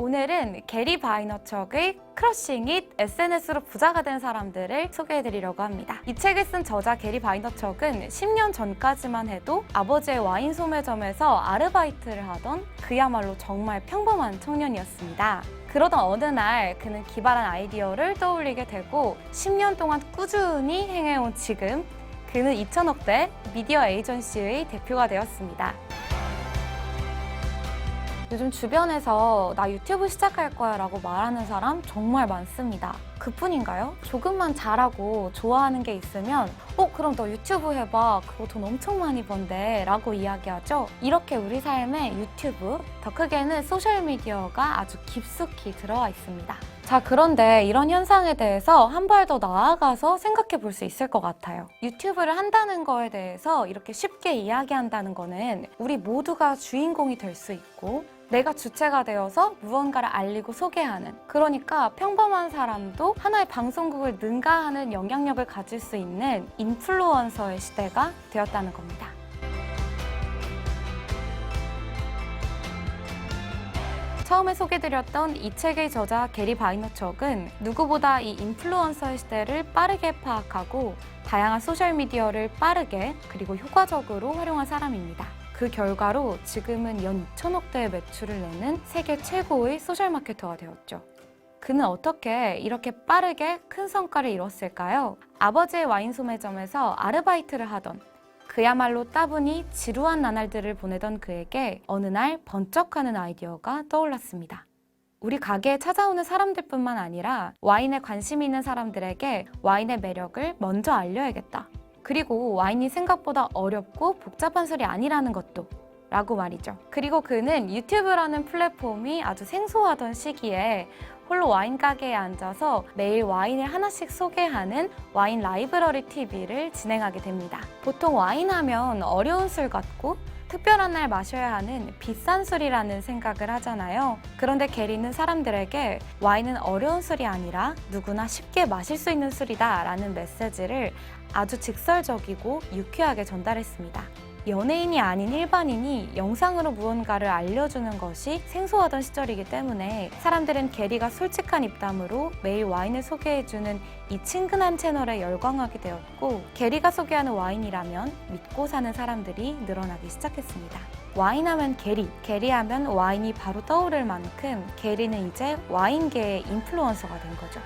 오늘은 게리 바이너척의 크러싱 잇 SNS로 부자가 된 사람들을 소개해드리려고 합니다. 이 책을 쓴 저자 게리 바이너척은 10년 전까지만 해도 아버지의 와인 소매점에서 아르바이트를 하던 그야말로 정말 평범한 청년이었습니다. 그러던 어느 날 그는 기발한 아이디어를 떠올리게 되고 10년 동안 꾸준히 행해온 지금 그는 2천억대 미디어 에이전시의 대표가 되었습니다. 요즘 주변에서 나 유튜브 시작할 거야 라고 말하는 사람 정말 많습니다. 그뿐인가요? 조금만 잘하고 좋아하는 게 있으면 어 그럼 너 유튜브 해봐 그거 돈 엄청 많이 번대 라고 이야기하죠. 이렇게 우리 삶에 유튜브 더 크게는 소셜미디어가 아주 깊숙이 들어와 있습니다. 자, 그런데 이런 현상에 대해서 한 발 더 나아가서 생각해 볼 수 있을 것 같아요. 유튜브를 한다는 거에 대해서 이렇게 쉽게 이야기한다는 거는 우리 모두가 주인공이 될 수 있고 내가 주체가 되어서 무언가를 알리고 소개하는 그러니까 평범한 사람도 하나의 방송국을 능가하는 영향력을 가질 수 있는 인플루언서의 시대가 되었다는 겁니다. 처음에 소개드렸던 이 책의 저자 게리 바이너척은 누구보다 이 인플루언서의 시대를 빠르게 파악하고 다양한 소셜미디어를 빠르게 그리고 효과적으로 활용한 사람입니다. 그 결과로 지금은 연 2천억대의 매출을 내는 세계 최고의 소셜마케터가 되었죠. 그는 어떻게 이렇게 빠르게 큰 성과를 이뤘을까요? 아버지의 와인 소매점에서 아르바이트를 하던 그야말로 따분히 지루한 나날들을 보내던 그에게 어느 날 번쩍하는 아이디어가 떠올랐습니다. 우리 가게에 찾아오는 사람들뿐만 아니라 와인에 관심 있는 사람들에게 와인의 매력을 먼저 알려야겠다. 그리고 와인이 생각보다 어렵고 복잡한 술이 아니라는 것도 라고 말이죠. 그리고 그는 유튜브라는 플랫폼이 아주 생소하던 시기에 홀로 와인 가게에 앉아서 매일 와인을 하나씩 소개하는 와인 라이브러리 TV를 진행하게 됩니다. 보통 와인 하면 어려운 술 같고 특별한 날 마셔야 하는 비싼 술이라는 생각을 하잖아요. 그런데 게리는 사람들에게 와인은 어려운 술이 아니라 누구나 쉽게 마실 수 있는 술이다 라는 메시지를 아주 직설적이고 유쾌하게 전달했습니다. 연예인이 아닌 일반인이 영상으로 무언가를 알려주는 것이 생소하던 시절이기 때문에 사람들은 게리가 솔직한 입담으로 매일 와인을 소개해주는 이 친근한 채널에 열광하게 되었고 게리가 소개하는 와인이라면 믿고 사는 사람들이 늘어나기 시작했습니다. 와인하면 게리, 게리하면 와인이 바로 떠오를 만큼 게리는 이제 와인계의 인플루언서가 된 거죠.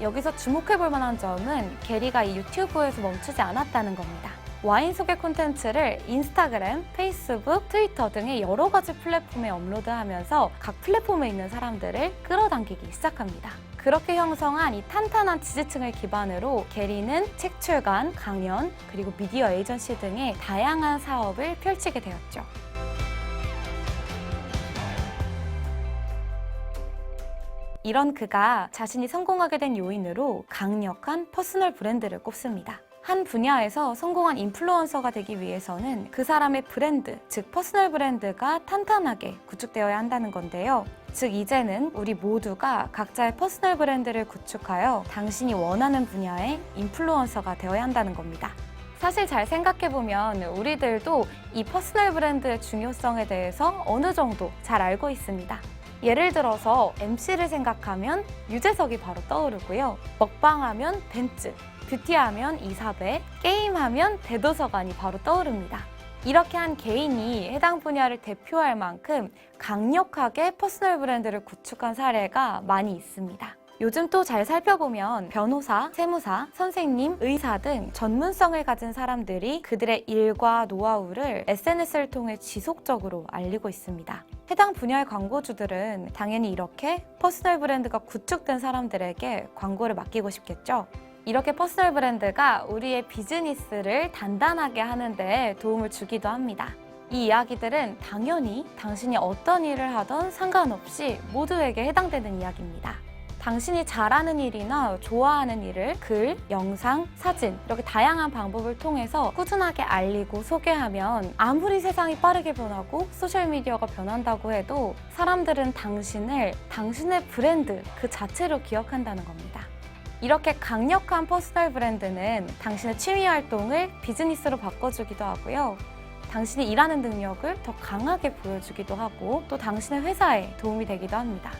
여기서 주목해 볼 만한 점은 게리가 이 유튜브에서 멈추지 않았다는 겁니다. 와인 소개 콘텐츠를 인스타그램, 페이스북, 트위터 등의 여러 가지 플랫폼에 업로드하면서 각 플랫폼에 있는 사람들을 끌어당기기 시작합니다. 그렇게 형성한 이 탄탄한 지지층을 기반으로 게리는 책 출간, 강연, 그리고 미디어 에이전시 등의 다양한 사업을 펼치게 되었죠. 이런 그가 자신이 성공하게 된 요인으로 강력한 퍼스널 브랜드를 꼽습니다. 한 분야에서 성공한 인플루언서가 되기 위해서는 그 사람의 브랜드, 즉 퍼스널 브랜드가 탄탄하게 구축되어야 한다는 건데요. 즉 이제는 우리 모두가 각자의 퍼스널 브랜드를 구축하여 당신이 원하는 분야의 인플루언서가 되어야 한다는 겁니다. 사실 잘 생각해보면 우리들도 이 퍼스널 브랜드의 중요성에 대해서 어느 정도 잘 알고 있습니다. 예를 들어서 MC를 생각하면 유재석이 바로 떠오르고요. 먹방하면 벤츠, 뷰티하면 이사배, 게임하면 대도서관이 바로 떠오릅니다. 이렇게 한 개인이 해당 분야를 대표할 만큼 강력하게 퍼스널 브랜드를 구축한 사례가 많이 있습니다. 요즘 또 잘 살펴보면 변호사, 세무사, 선생님, 의사 등 전문성을 가진 사람들이 그들의 일과 노하우를 SNS를 통해 지속적으로 알리고 있습니다. 해당 분야의 광고주들은 당연히 이렇게 퍼스널 브랜드가 구축된 사람들에게 광고를 맡기고 싶겠죠. 이렇게 퍼스널 브랜드가 우리의 비즈니스를 단단하게 하는데 도움을 주기도 합니다. 이 이야기들은 당연히 당신이 어떤 일을 하던 상관없이 모두에게 해당되는 이야기입니다. 당신이 잘하는 일이나 좋아하는 일을 글, 영상, 사진 이렇게 다양한 방법을 통해서 꾸준하게 알리고 소개하면 아무리 세상이 빠르게 변하고 소셜미디어가 변한다고 해도 사람들은 당신을 당신의 브랜드 그 자체로 기억한다는 겁니다. 이렇게 강력한 퍼스널 브랜드는 당신의 취미 활동을 비즈니스로 바꿔주기도 하고요. 당신이 일하는 능력을 더 강하게 보여주기도 하고 또 당신의 회사에 도움이 되기도 합니다.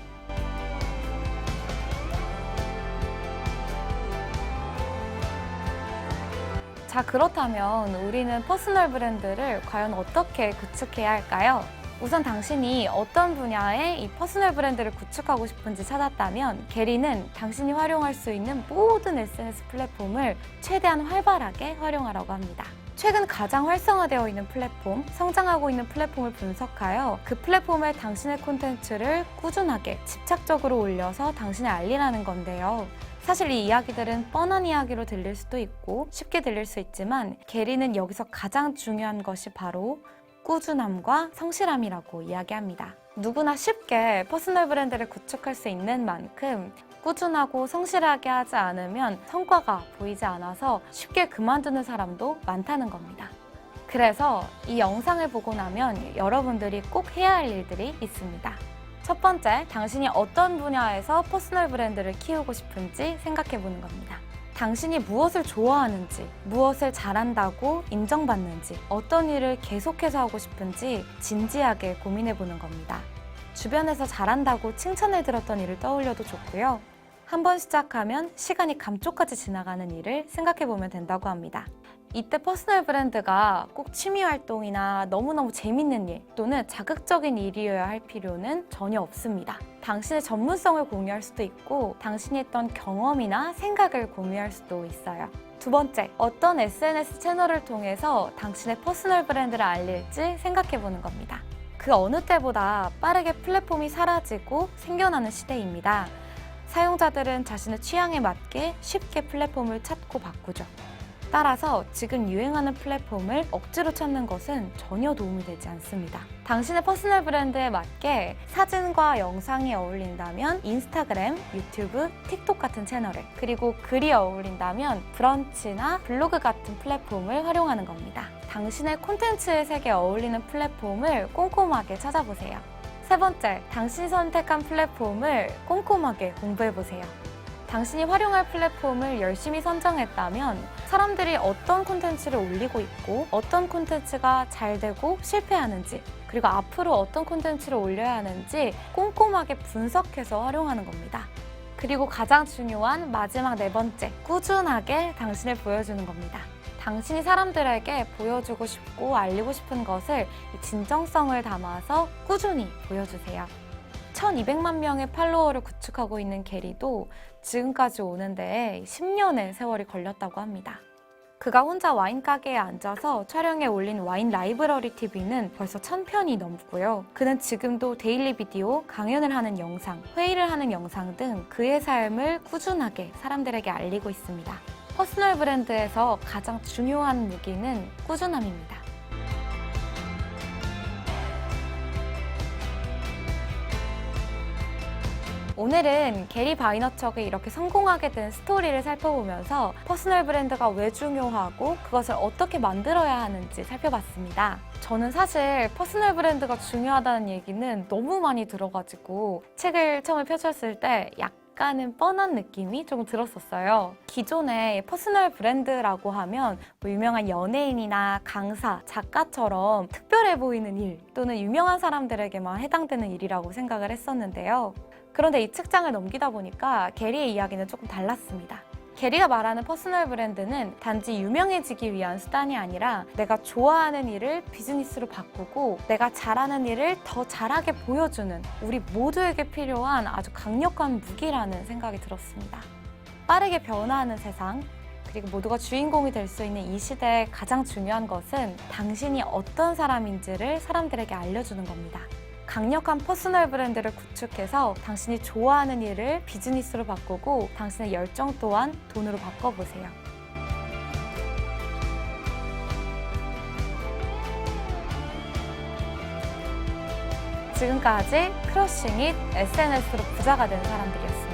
자, 그렇다면 우리는 퍼스널 브랜드를 과연 어떻게 구축해야 할까요? 우선 당신이 어떤 분야에 이 퍼스널 브랜드를 구축하고 싶은지 찾았다면 게리는 당신이 활용할 수 있는 모든 SNS 플랫폼을 최대한 활발하게 활용하라고 합니다. 최근 가장 활성화되어 있는 플랫폼, 성장하고 있는 플랫폼을 분석하여 그 플랫폼에 당신의 콘텐츠를 꾸준하게 집착적으로 올려서 당신을 알리라는 건데요. 사실 이 이야기들은 뻔한 이야기로 들릴 수도 있고 쉽게 들릴 수 있지만 게리는 여기서 가장 중요한 것이 바로 꾸준함과 성실함이라고 이야기합니다. 누구나 쉽게 퍼스널 브랜드를 구축할 수 있는 만큼 꾸준하고 성실하게 하지 않으면 성과가 보이지 않아서 쉽게 그만두는 사람도 많다는 겁니다. 그래서 이 영상을 보고 나면 여러분들이 꼭 해야 할 일들이 있습니다. 첫 번째, 당신이 어떤 분야에서 퍼스널 브랜드를 키우고 싶은지 생각해 보는 겁니다. 당신이 무엇을 좋아하는지, 무엇을 잘한다고 인정받는지, 어떤 일을 계속해서 하고 싶은지 진지하게 고민해 보는 겁니다. 주변에서 잘한다고 칭찬을 들었던 일을 떠올려도 좋고요. 한번 시작하면 시간이 감쪽같이 지나가는 일을 생각해 보면 된다고 합니다. 이때 퍼스널 브랜드가 꼭 취미 활동이나 너무너무 재밌는 일 또는 자극적인 일이어야 할 필요는 전혀 없습니다. 당신의 전문성을 공유할 수도 있고 당신이 했던 경험이나 생각을 공유할 수도 있어요. 두 번째, 어떤 SNS 채널을 통해서 당신의 퍼스널 브랜드를 알릴지 생각해 보는 겁니다. 그 어느 때보다 빠르게 플랫폼이 사라지고 생겨나는 시대입니다. 사용자들은 자신의 취향에 맞게 쉽게 플랫폼을 찾고 바꾸죠. 따라서 지금 유행하는 플랫폼을 억지로 찾는 것은 전혀 도움이 되지 않습니다. 당신의 퍼스널 브랜드에 맞게 사진과 영상이 어울린다면 인스타그램, 유튜브, 틱톡 같은 채널을 그리고 글이 어울린다면 브런치나 블로그 같은 플랫폼을 활용하는 겁니다. 당신의 콘텐츠의 색에 어울리는 플랫폼을 꼼꼼하게 찾아보세요. 세 번째, 당신이 선택한 플랫폼을 꼼꼼하게 공부해보세요. 당신이 활용할 플랫폼을 열심히 선정했다면 사람들이 어떤 콘텐츠를 올리고 있고 어떤 콘텐츠가 잘 되고 실패하는지 그리고 앞으로 어떤 콘텐츠를 올려야 하는지 꼼꼼하게 분석해서 활용하는 겁니다. 그리고 가장 중요한 마지막 네 번째, 꾸준하게 당신을 보여주는 겁니다. 당신이 사람들에게 보여주고 싶고 알리고 싶은 것을 이 진정성을 담아서 꾸준히 보여주세요. 1200만 명의 팔로워를 구축하고 있는 게리도 지금까지 오는데 10년의 세월이 걸렸다고 합니다. 그가 혼자 와인 가게에 앉아서 촬영에 올린 와인 라이브러리 TV는 벌써 1000편이 넘고요. 그는 지금도 데일리 비디오, 강연을 하는 영상, 회의를 하는 영상 등 그의 삶을 꾸준하게 사람들에게 알리고 있습니다. 퍼스널 브랜드에서 가장 중요한 무기는 꾸준함입니다. 오늘은 게리 바이너척이 이렇게 성공하게 된 스토리를 살펴보면서 퍼스널 브랜드가 왜 중요하고 그것을 어떻게 만들어야 하는지 살펴봤습니다. 저는 사실 퍼스널 브랜드가 중요하다는 얘기는 너무 많이 들어가지고 책을 처음에 펼쳤을 때 약간 은 뻔한 느낌이 조금 들었었어요. 기존에 퍼스널 브랜드라고 하면 뭐 유명한 연예인이나 강사, 작가처럼 특별해 보이는 일 또는 유명한 사람들에게만 해당되는 일이라고 생각을 했었는데요. 그런데 이 책장을 넘기다 보니까 게리의 이야기는 조금 달랐습니다. 게리가 말하는 퍼스널 브랜드는 단지 유명해지기 위한 수단이 아니라 내가 좋아하는 일을 비즈니스로 바꾸고 내가 잘하는 일을 더 잘하게 보여주는 우리 모두에게 필요한 아주 강력한 무기라는 생각이 들었습니다. 빠르게 변화하는 세상, 그리고 모두가 주인공이 될 수 있는 이 시대의 가장 중요한 것은 당신이 어떤 사람인지를 사람들에게 알려주는 겁니다. 강력한 퍼스널 브랜드를 구축해서 당신이 좋아하는 일을 비즈니스로 바꾸고 당신의 열정 또한 돈으로 바꿔보세요. 지금까지 크러싱잇 SNS로 부자가 된 사람들이었습니다.